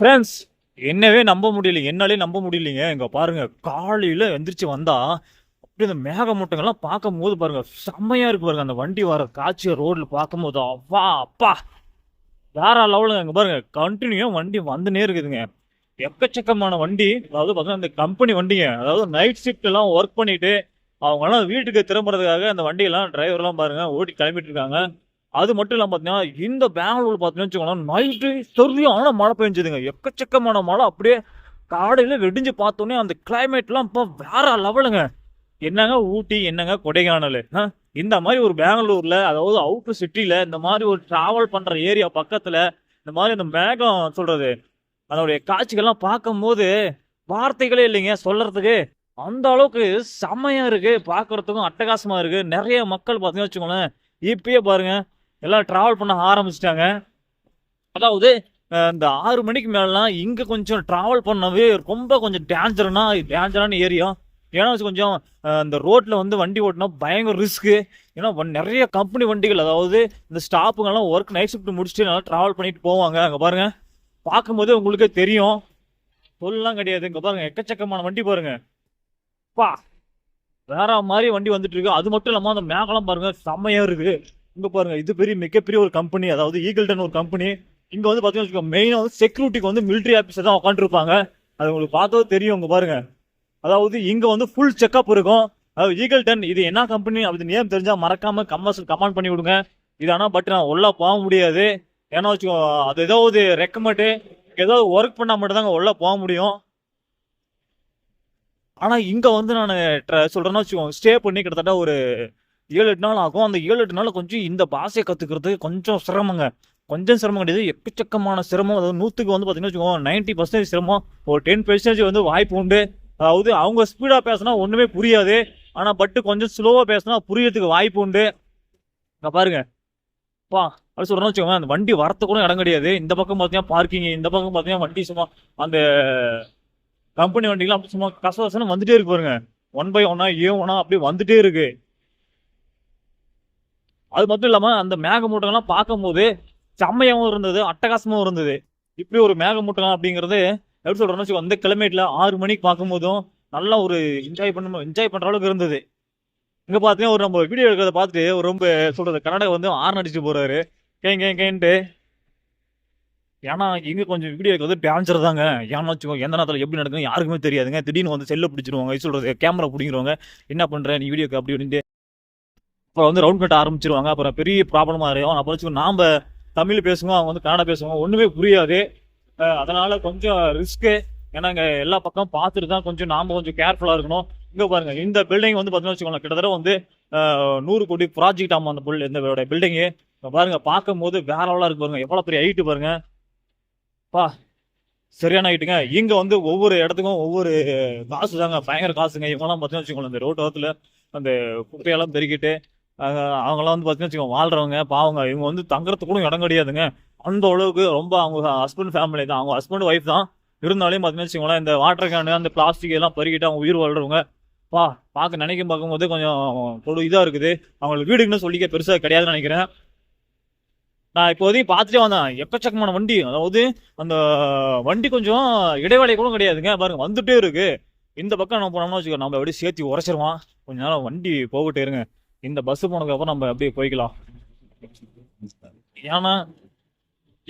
Friends என்னவே நம்ப முடியல. என்னாலே நம்ப முடியலைங்க. இங்கே பாருங்கள் காலையில் எந்திரிச்சு வந்தால் அப்படி இந்த மேகமூட்டங்கள்லாம் பார்க்கும் போது பாருங்கள் செம்மையாக இருக்கு பாருங்க. அந்த வண்டி வர காட்சியை ரோட்டில் பார்க்கும் போது அப்பா! அப்பா வேற லெவலுங்க இங்கே பாருங்கள் கண்டினியூவாக வண்டி வந்துனே இருக்குதுங்க. எக்கச்சக்கமான வண்டி. அதாவது பார்த்தீங்கன்னா இந்த கம்பெனி வண்டிங்க. அதாவது நைட் ஷிஃப்ட்லாம் ஒர்க் பண்ணிட்டு அவங்கெல்லாம் வீட்டுக்கு திரும்புறதுக்காக அந்த வண்டியெல்லாம் டிரைவர்லாம் பாருங்கள் ஓட்டி கிளம்பிட்டு இருக்காங்க. அது மட்டும் இல்லாமல் பார்த்தீங்கன்னா இந்த பெங்களூர் பார்த்தீங்கன்னு வச்சுக்கோங்களேன் நைட்டு சரியான மழை பெஞ்சுதுங்க. எக்கச்சக்கமான மழை. அப்படியே காலையில் வெடிஞ்சு பார்த்தோன்னே அந்த கிளைமேட்லாம் இப்போ வேற லெவலுங்க என்னங்க ஊட்டி என்னங்க கொடைக்கானல்? இந்த மாதிரி ஒரு பெங்களூர்ல அதாவது அவுட்டர் சிட்டியில் இந்த மாதிரி ஒரு டிராவல் பண்ற ஏரியா பக்கத்துல இந்த மாதிரி அந்த மேகம் சொல்றது அதனுடைய காட்சிகள்லாம் பார்க்கும்போது வார்த்தைகளே இல்லைங்க சொல்றதுக்கு அந்த அளவுக்கு செம்மையா இருக்கு. பார்க்குறதுக்கும் அட்டகாசமா இருக்கு. நிறைய மக்கள் பார்த்தீங்கன்னு வச்சுக்கோங்களேன் இப்பயே பாருங்க எல்லாம் ட்ராவல் பண்ண ஆரம்பிச்சிட்டாங்க. அதாவது இந்த ஆறு மணிக்கு மேலாம் இங்கே கொஞ்சம் ட்ராவல் பண்ணவே ரொம்ப கொஞ்சம் டேஞ்சர்னா டேஞ்சரான ஏரியா ஏன்னா வச்சு கொஞ்சம் இந்த ரோட்டில் வந்து வண்டி ஓட்டினா பயங்கர ரிஸ்க்கு ஏன்னா நிறைய கம்பெனி வண்டிகள் அதாவது இந்த ஸ்டாப்புங்கெல்லாம் ஒர்க் நைட் ஷிஃப்ட் முடிச்சுட்டு நல்லா ட்ராவல் பண்ணிட்டு போவாங்க. அங்கே பாருங்கள் பார்க்கும்போது உங்களுக்கே தெரியும். சொல்லலாம் கிடையாது. இங்கே பாருங்கள் எக்கச்சக்கமான வண்டி பாருங்கள் பா! வேற மாதிரி வண்டி வந்துட்டு இருக்கு. அது மட்டும் இல்லாமல் அந்த மேகலாம் பாருங்கள் செம்மையாக இருக்குது இங்க பாருங்க இது பெரிய மிகப்பெரிய ஒரு கம்பெனி அதாவது ஈகிள்டன் ஒரு கம்பெனி இங்க வந்து பாத்தீங்கன்னா மெயினா வந்து செக்யூரிட்டிக்கு வந்து மிலிட்டரி ஆஃபீஸர் தான் உட்காந்துருப்பாங்க அது உங்களுக்கு பார்த்தது தெரியும் இங்க பாருங்க. அதாவது இங்க வந்து ஃபுல் செக்அப் இருக்கும். அதாவது ஈகிள்டன் இது என்ன கம்பெனி அப்படி நேம் தெரிஞ்சா மறக்காம கமெண்ட்ஸ் கமெண்ட் பண்ணி விடுங்க. இது ஆனால் பட் நான் உள்ள போக முடியாது. ஏன்னா வச்சுக்கோ அது ஏதாவது ரெக்கமெண்டு ஏதாவது ஒர்க் பண்ணால் மட்டும்தாங்க உள்ளே உள்ள போக முடியும். ஆனால் இங்கே வந்து நான் சொல்கிறேன்னா வச்சுக்கோங்க ஸ்டே பண்ணி கிட்டத்தட்ட ஒரு ஏழு எட்டு நாள் ஆகும். அந்த ஏழு எட்டு நாள் கொஞ்சம் இந்த பாஷையை கத்துக்கிறது கொஞ்சம் சிரமங்க. கொஞ்சம் சிரமம் கிடையாது. எக்கச்சக்கமான சிரமம். அதாவது நூற்றுக்கு வந்து பார்த்தீங்கன்னா வச்சுக்கோங்க நைன்டி பர்சன்டேஜ் சிரமம். ஒரு டென் பெர்சன்டேஜ் வந்து வாய்ப்பு உண்டு. அதாவது அவங்க ஸ்பீடாக பேசினா ஒன்றுமே புரியாது. ஆனால் பட்டு கொஞ்சம் ஸ்லோவாக பேசினா புரியறதுக்கு வாய்ப்பு உண்டு. இங்கே பாருங்க. பா அப்படி சொல்கிறேன்னு வச்சுக்கோங்க அந்த வண்டி வரத்து கூட இடம் கிடையாது. இந்த பக்கம் பார்த்தீங்கன்னா பார்க்கிங் இந்த பக்கம் பார்த்தீங்கன்னா வண்டி சும்மா அந்த கம்பெனி வண்டிலாம் அப்படி சும்மா கசகசன்னு வந்துட்டே இருக்கு பாருங்க. ஒன் பை ஒன்னா ஏ ஒன்னா அப்படியே வந்துட்டே இருக்கு. அது மட்டும் இல்லாம அந்த மேகமூட்டங்கள்லாம் பார்க்கும்போது செம்மையாகவும் இருந்தது அட்டகாசமாகவும் இருந்தது. இப்படி ஒரு மேகமூட்டம் அப்படிங்கிறது எப்படி சொல்றேன்னு வச்சுக்கோ அந்த கிளைமேட்ல ஆறு மணிக்கு பார்க்கும்போதும் நல்லா ஒரு என்ஜாய் பண்ண என்ஜாய் பண்ற அளவுக்கு இருந்தது. இங்க பார்த்தீங்கன்னா ஒரு நம்ம வீடியோ எடுக்கிறத பார்த்துட்டு ரொம்ப சொல்றது கர்நாடகா வந்து ஆர்ன் அடிச்சுட்டு போறாரு. கேங் கேங் கேன்ட்டு ஏன்னா இங்க கொஞ்சம் வீடியோ எடுக்கிறது டேஞ்சர் தாங்க. ஏன்னா வச்சுக்கோ எந்த நேரத்தில் எப்படி நடக்குன்னு யாருக்குமே தெரியாதுங்க. திடீர்னு வந்து செல்லை பிடிச்சிருவாங்க இது சொல்றது கேமரா பிடிக்கிறவங்க என்ன பண்ணுற நீ வீடியோக்கு அப்படி அப்படின்ட்டு அப்புறம் வந்து ரவுண்ட் கட்ட ஆரம்பிச்சிருவாங்க. அப்புறம் பெரிய ப்ராப்ளமாக இருக்கும். அப்புறம் வச்சுக்கோ நாம் தமிழ் பேசுவோம் அவங்க வந்து கன்னடா பேசுவாங்க ஒன்றுமே புரியாது. அதனால் கொஞ்சம் ரிஸ்க்கு ஏன்னா இங்கே எல்லா பக்கம் பார்த்துட்டு தான் கொஞ்சம் நாம் கொஞ்சம் கேர்ஃபுல்லாக இருக்கணும். இங்கே பாருங்கள் இந்த பில்டிங் வந்து பார்த்தீங்கன்னா வச்சுக்கோங்களேன் கிட்டத்தட்ட வந்து நூறு கோடி ப்ராஜெக்ட் ஆமாம் அந்த பில் இந்த பில்டிங்கு பாருங்க பார்க்கும் போது வேற லெவலா இருக்கு பாருங்க. எவ்வளோ பெரிய ஹைட்டு பாருங்க. பா சரியான ஹைட்டுங்க இங்கே வந்து ஒவ்வொரு இடத்துக்கும் ஒவ்வொரு காசு தாங்க பயங்கர காசுங்க. இவங்கெல்லாம் பார்த்தீங்கன்னா வச்சுக்கோங்களேன் இந்த ரோட்டோரத்தில் அந்த குப்பையெல்லாம் பெருக்கிட்டு அவங்கெல்லாம் வந்து பார்த்தீங்கன்னா வச்சுக்கோங்க வாழ்றவங்க பாவங்க இவங்க வந்து தங்குறதுக்கு கூட இடம் கிடையாதுங்க. அந்த அளவுக்கு ரொம்ப அவங்க ஹஸ்பண்ட் ஃபேமிலி தான். அவங்க ஹஸ்பண்ட் ஒய்ஃப் தான். இருந்தாலும் பார்த்தீங்கன்னா வச்சுக்கோங்களேன் இந்த வாட்டர் கேனு அந்த பிளாஸ்டிக் எல்லாம் பருகிட்டு அவங்க உயிர் வாழ்றவங்க பா பார்க்க நினைக்கும் பார்க்கும்போது கொஞ்சம் பொழு இதாக இருக்குது. அவங்களுக்கு வீடுக்குன்னு சொல்லிக்க பெருசாக கிடையாதுன்னு நினைக்கிறேன். நான் இப்போதைக்கு பார்த்துட்டே வந்தேன். எக்கச்சக்கமான வண்டி. அதாவது அந்த வண்டி கொஞ்சம் இடைவேளை கூட கிடையாதுங்க. பாருங்க வந்துட்டே இருக்கு. இந்த பக்கம் நம்ம போனோம்னா வச்சுக்கோ நம்ம அப்படியே சேர்த்து உரைச்சிருவான் கொஞ்ச நேரம் வண்டி போகட்டே இருங்க. இந்த பஸ் போனதுக்கு அப்புறம் நம்ம அப்படியே போய்க்கலாம். ஏன்னா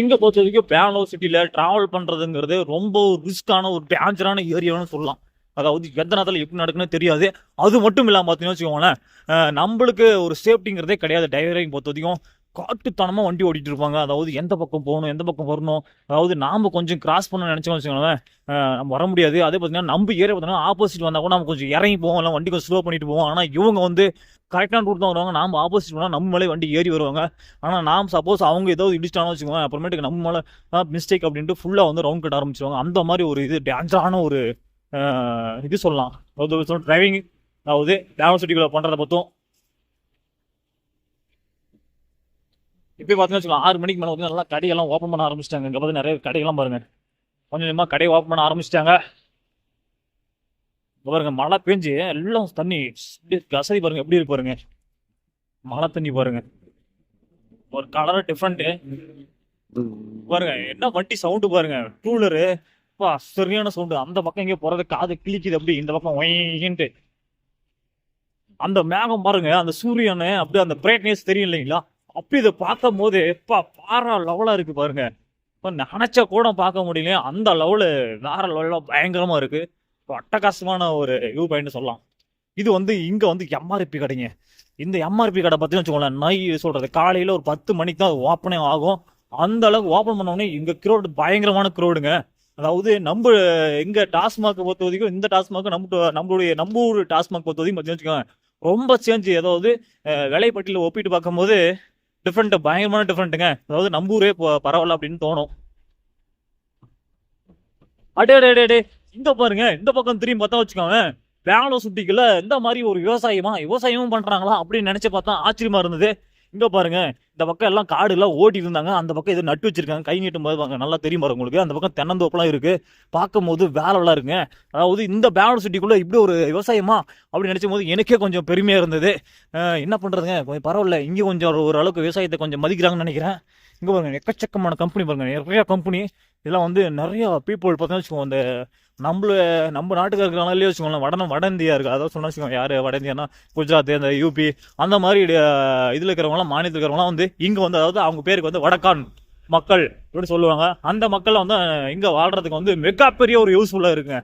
இங்க பொறுத்த வரைக்கும் பெங்களூர் சிட்டில டிராவல் பண்றதுங்கிறது ரொம்ப ரிஸ்கான ஒரு டேஞ்சரான ஏரியான்னு சொல்லலாம். அதாவது எந்த நேரத்தில் எப்படி நடக்குன்னு தெரியாது. அது மட்டும் இல்லாமல் பார்த்தீங்கன்னா வச்சுக்கோங்களேன் நம்மளுக்கு ஒரு சேஃப்டிங்கிறதே கிடையாது டிரைவரிங் பொறுத்த வரைக்கும். காட்டுத்தனமாக வண்டி ஓட்டிட்டு இருப்பாங்க. அதாவது எந்த பக்கம் போகணும் எந்த பக்கம் வரணும் அதாவது நாம் கொஞ்சம் கிராஸ் பண்ண நினச்சோம் வச்சுக்கோங்களேன் நம்ம வர முடியாது. அதே பார்த்தீங்கன்னா நம்ம ஏரியா பார்த்தீங்கன்னா ஆப்போசிட் வந்தால் கூட நம்ம கொஞ்சம் இறங்கி போவோம். இல்லை வண்டி கொஞ்சம் ஸ்லோ பண்ணிட்டு போவோம். ஆனால் இவங்க வந்து கரெக்டான ரூட் தான் வருவாங்க. நாம் ஆப்போசிட் போனால் நம்ம மேலே வண்டி ஏறி வருவாங்க. ஆனால் நாம் சப்போஸ் அவங்க ஏதாவது இடிச்சிட்டாலும் வச்சுக்கோங்க அப்புறமேட்டுக்கு நம்ம மேலே மிஸ்டேக் அப்படின்ட்டு ஃபுல்லாக வந்து ரவுண்ட் கட்ட ஆரம்பிச்சிருவாங்க. அந்த மாதிரி ஒரு இது டேஞ்சரான ஒரு இது சொல்லலாம். அதாவது டிரைவிங் அதாவது டிராவல் சிட்டிக்குள்ள பண்ணுறத பற்றும் இப்போ பார்த்தீங்கன்னா வச்சுக்கோங்க, ஆறு மணிக்கு மேலே வந்து நல்லா கடையெல்லாம் ஓப்பன் பண்ண ஆரம்பிச்சிட்டாங்க. இங்கே பார்த்து நிறைய கடையெல்லாம் பாருங்கள் கொஞ்சம் கொஞ்சமாக கடையை ஓப்பன் பண்ண ஆரம்பிச்சிட்டாங்க. பாருங்க மழை பெஞ்சு எல்லாம் தண்ணி அப்படியே கசதி பாருங்க எப்படி இருக்கு பாருங்க. மழை தண்ணி பாருங்க. ஒரு கலர் டிஃப்ரெண்ட்டு பாருங்க என்ன வண்டி சவுண்டு பாருங்க. டூலரு அப்பா சரியான சவுண்டு அந்த பக்கம் எங்கேயோ போறது காது கிழிக்குது அப்படி இந்த பக்கம் ஒயின்ட்டு. அந்த மேகம் பாருங்க அந்த சூரியன் அப்படியே அந்த பிரைட்னஸ் தெரியும் இல்லைங்களா? அப்போ இதை பார்க்கும் போது எப்பா பாரா லெவலாக இருக்குது பாருங்க. இப்போ நினச்ச கூட பார்க்க முடியல அந்த லெவலு வேற லெவலில் பயங்கரமாக இருக்குது இப்போ அட்டகாசமான ஒரு வியூ பாயிண்ட் சொல்லலாம். இது வந்து இங்கே வந்து எம்ஆர்பி கடைங்க. இந்த எம்ஆர்பி கடை பத்தி வச்சுக்கோங்களேன் நை சொல்கிறது காலையில் ஒரு பத்து மணிக்கு தான் ஓப்பனே ஆகும். அந்த அளவுக்கு ஓப்பன் பண்ணோடனே இங்கே க்ரௌடு பயங்கரமான க்ரௌடுங்க அதாவது நம்ம எங்கள் டாஸ்மாக் பொறுத்த வரைக்கும் இந்த டாஸ்மாக் நம்ம நம்மளுடைய நம்ம ஊர் டாஸ்மாக் பொறுத்த வரைக்கும் பார்த்தீங்கன்னு வச்சுக்கோங்க ரொம்ப சேஞ்ச் ஏதாவது விலைப்பட்டியில் ஒப்பிட்டு பார்க்கும்போது டிஃப்ரெண்ட் பயங்கரமான டிஃப்ரெண்ட்டுங்க அதாவது நம்ம ஊரே பரவாயில்ல அப்படின்னு தோணும். அடே அடே அடே, அடே. இந்த பாருங்க இந்த பக்கம் திரும்பி பார்த்தா வச்சுக்கோங்க பெங்களூர் சுட்டிக்குள்ள இந்த மாதிரி ஒரு விவசாயமா விவசாயமும் பண்றாங்களா அப்படின்னு நினைச்சு பார்த்தா ஆச்சரியமா இருந்தது. இங்க பாருங்க இந்த பக்கம் எல்லாம் காடு எல்லாம் ஓட்டி இருந்தாங்க அந்த பக்கம் எதுவும் நட்டு வச்சிருக்காங்க. கை நீட்டும் போது நல்லா தெரியும் பாருங்க உங்களுக்கு. அந்த பக்கம் தென்னந்தோப்பெல்லாம் இருக்கு. பார்க்கும்போது வேலைலாம் இருக்குங்க. அதாவது இந்த பெங்களூர் சிட்டிக்குள்ள இப்படி ஒரு விவசாயமா அப்படின்னு நினைச்சும் போது எனக்கே கொஞ்சம் பெருமையா இருந்தது. என்ன பண்றதுங்க? கொஞ்சம் பரவாயில்ல. இங்கே கொஞ்சம் ஓரளவுக்கு விவசாயத்தை கொஞ்சம் மதிக்கிறாங்கன்னு நினைக்கிறேன். இங்க பாருங்க எக்கச்சக்கமான கம்பெனி பாருங்க. நிறைய கம்பெனி இதெல்லாம் வந்து நிறைய பீப்புள் பார்த்தீங்கன்னா வச்சுக்கோங்க அந்த நம்மள நம்ம நாட்டுக்கு இருக்கிறனாலே வச்சுக்கோங்களேன். வட வட இந்தியா இருக்கு. அதாவது சொன்னா வச்சுக்கோங்க. யாரு? வட இந்தியானா? குஜராத் அந்த யூபி அந்த மாதிரி இதில் இதுல இருக்கிறவங்களாம் மாநிலத்தில் இருக்கிறவங்களாம் வந்து இங்க வந்து அதாவது அவங்க பேருக்கு வந்து வடக்கான் மக்கள் அப்படின்னு சொல்லுவாங்க. அந்த மக்கள் வந்து இங்க வாழ்றதுக்கு வந்து மிகப்பெரிய ஒரு யூஸ்ஃபுல்லா இருக்குங்க.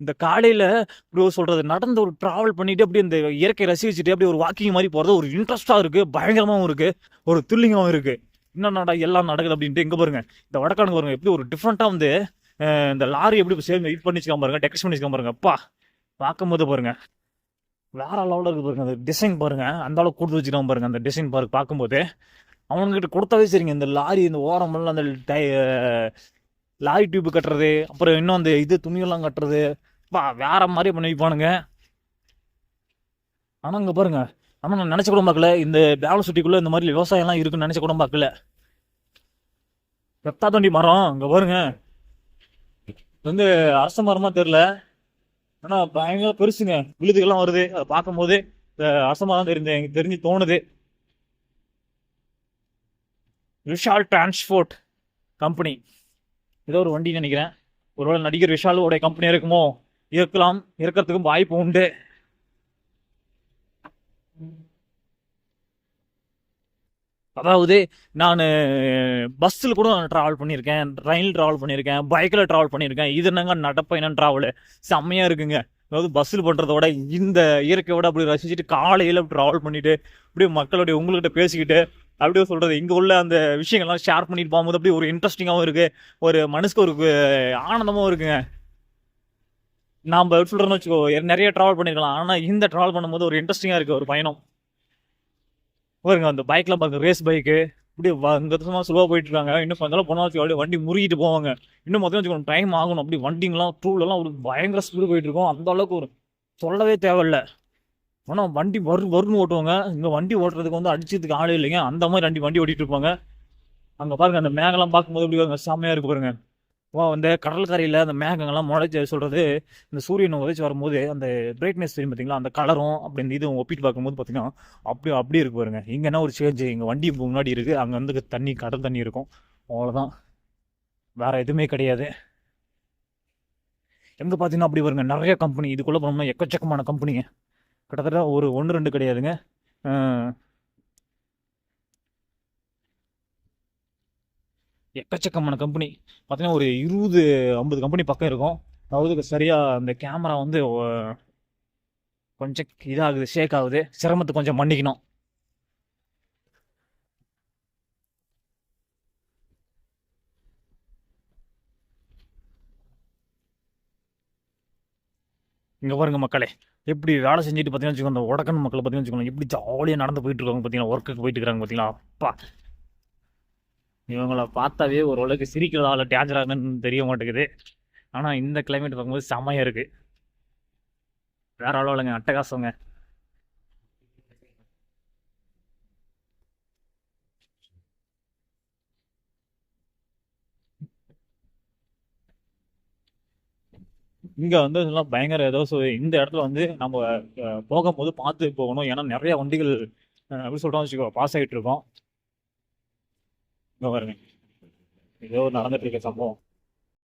இந்த காலையில இப்படி சொல்கிறது சொல்றது நடந்து ஒரு டிராவல் பண்ணிட்டு அப்படியே இந்த இயற்கை ரசிச்சுட்டு அப்படியே ஒரு வாக்கிங் மாதிரி போறது ஒரு இன்ட்ரெஸ்டா இருக்கு. பயங்கரமாவும் இருக்கு. ஒரு த்ரில்லிங்காவும் இருக்கு. இன்னும் எல்லாம் நடக்குது அப்படின்ட்டு இங்க பாருங்க. இந்த வடக்கானுக்கு பாருங்க எப்படி ஒரு டிஃப்ரெண்டா வந்து இந்த லாரி எப்படி சேர்ந்து இது பண்ணிச்சுக்காம பாருங்க டெக்ஸ்ட் பண்ணிச்சுக்காம பாருங்க. அப்பா பார்க்கும்போது பாருங்க வேற லெவலில் இருக்கு பாருங்க அந்த டிசைன் பாருங்க அந்த அளவுக்கு கொடுத்து வச்சுக்காம பாருங்க அந்த டிசைன் பாருங்க பார்க்கும்போது. அவனுங்கிட்ட கொடுத்தாவே சரிங்க இந்த லாரி இந்த ஓரமெல்லாம் அந்த டை- லாரி டியூப் கட்டுறது அப்புறம் இன்னும் அந்த இது துணியெல்லாம் கட்டுறது பா வேற மாதிரி பண்ணி வைப்பானுங்க ஆனால் இங்க பாருங்க ஆனால் நான் நினச்ச கூட பார்க்கல. இந்த பேவல சுட்டிக்குள்ளே இந்த மாதிரி விவசாயம்லாம் இருக்குன்னு நினச்ச கூட பார்க்கல. வெத்தா தோண்டி மரம் அங்கே பாருங்க. இது வந்து அரச மரமாக தெரில ஆனால் பயங்கர பெருசுங்க. விழுதுகள்லாம் வருது. அதை பார்க்கும்போது இந்த அரச மரம் தெரிஞ்சு எனக்கு தெரிஞ்சு தோணுது. Vishal transport company. ஏதோ ஒரு வண்டி நினைக்கிறேன். ஒருவேளை நடிகர் விஷாலோடைய கம்பெனி இருக்குமோ? இருக்கலாம். இருக்கிறதுக்கும் வாய்ப்பு உண்டு. அதாவது நான் பஸ்ஸில் கூட நான் ட்ராவல் பண்ணியிருக்கேன் ரயில் ட்ராவல் பண்ணியிருக்கேன் பைக்கில் ட்ராவல் பண்ணியிருக்கேன். இது என்னங்க நடப்பயணம் ட்ராவலு செம்மையாக இருக்குங்க. அதாவது பஸ்ஸில் பண்ணுறத விட இந்த இயற்கையோட அப்படி ரசிச்சுட்டு காலையில் ட்ராவல் பண்ணிட்டு அப்படியே மக்களுடைய உங்கள்கிட்ட பேசிக்கிட்டு அப்படியே சொல்கிறது இங்கே உள்ள அந்த விஷயங்கள்லாம் ஷேர் பண்ணிட்டு போகும்போது அப்படியே ஒரு இன்ட்ரெஸ்டிங்காகவும் இருக்குது ஒரு மனசுக்கு ஒரு ஆனந்தமாகவும் இருக்குங்க. நாம் சொல்கிறோன்னு வச்சுக்கோ நிறைய ட்ராவல் பண்ணியிருக்கலாம் ஆனால் இந்த ட்ராவல் பண்ணும்போது ஒரு இன்ட்ரெஸ்டிங்காக இருக்குது ஒரு பயணம். பாருங்க அந்த பைக்லாம் பாருங்க ரேஸ் பைக்கு அப்படியே வ- இந்த சும்மா சுலவாக போயிட்டு இருக்காங்க. இன்னும் கொஞ்ச நாள் போனால் அப்படியே வண்டி முறுகிட்டு போவாங்க. இன்னும் மொத்தம் டைம் ஆகணும். அப்படி வண்டிங்கெல்லாம் டூலெல்லாம் ஒரு பயங்கர ஸ்பீடு போயிட்டு இருக்கோம். அந்த அளவுக்கு ஒரு சொல்லவே தேவையில்ல. ஆனால் வண்டி வரு வருன்னு ஓட்டுவாங்க. இங்கே வண்டி ஓட்டுறதுக்கு வந்து அடிச்சதுக்கு ஆளே இல்லைங்க. அந்த மாதிரி வண்டி வண்டி ஓட்டிகிட்டு இருப்பாங்க. அங்கே பாருங்க அந்த மேகெல்லாம் பார்க்கும்போது எப்படி செம்மையாக இருக்கு பாருங்க. வா அந்த கடற்கரையில் அந்த மேகங்கள்லாம் முளைச்சி சொல்கிறது இந்த சூரியன் உதச்சி வரும்போது அந்த பிரைட்னஸ் தெரியும் பார்த்தீங்களா அந்த கலரும் அப்படி இந்த இதுவும் ஒப்பிட்டு பார்க்கும்போது பார்த்தீங்கன்னா அப்படி அப்படி இருக்கு பாருங்க. இங்க என்ன ஒரு சேஞ்ச் இங்கே வண்டி முன்னாடி இருக்குது அங்கே வந்து தண்ணி கடல் தண்ணி இருக்கும். அவ்வளோதான் வேறு எதுவுமே கிடையாது. எங்கே பார்த்தீங்கன்னா அப்படி வருங்க. நிறைய கம்பெனி இதுக்குள்ளே போனோம்னா எக்கச்சக்கமான கம்பெனிங்க கிட்டத்தட்ட ஒரு ஒன்று ரெண்டு கிடையாதுங்க. எக்கச்சக்கமான கம்பெனி பார்த்தீங்கன்னா ஒரு இருபது ஐம்பது கம்பெனி பக்கம் இருக்கும். அதாவது சரியாக அந்த கேமரா வந்து கொஞ்சம் இதாகுது ஷேக் ஆகுது. சிரமத்தை கொஞ்சம் மன்னிக்கணும். இங்கே பாருங்க மக்களே எப்படி வேலை செஞ்சுட்டு பார்த்தீங்கன்னா வச்சுக்கோங்க அந்த உடக்கன் மக்களை பார்த்தீங்கன்னா வச்சுக்கோங்க எப்படி ஜாலியாக நடந்து போயிட்டு இருக்காங்க பார்த்தீங்கன்னா ஒர்க்குக்கு போயிட்டு இருக்காங்க பார்த்தீங்களா அப்பா. இவங்கள பார்த்தாவே ஓரளவுக்கு சிரிக்கிறதா இல்லை டேஞ்சராகனு தெரிய மாட்டேங்குது. ஆனால் இந்த கிளைமேட் பார்க்கும்போது செம்மையாக இருக்கு. வேற இல்லைங்க அட்டகாசங்க. இங்கே வந்து இதெல்லாம் பயங்கர ஏதோ சொ- இந்த இடத்துல வந்து நம்ம போகும்போது பார்த்து போகணும். ஏன்னா நிறைய வண்டிகள் எப்படி சொல்கிறோம் வச்சுக்கோ பாஸ் ஆகிட்டு இருக்கோம். பாருங்க ஏதோ நடந்துட்டு இருக்க சம்பவம்.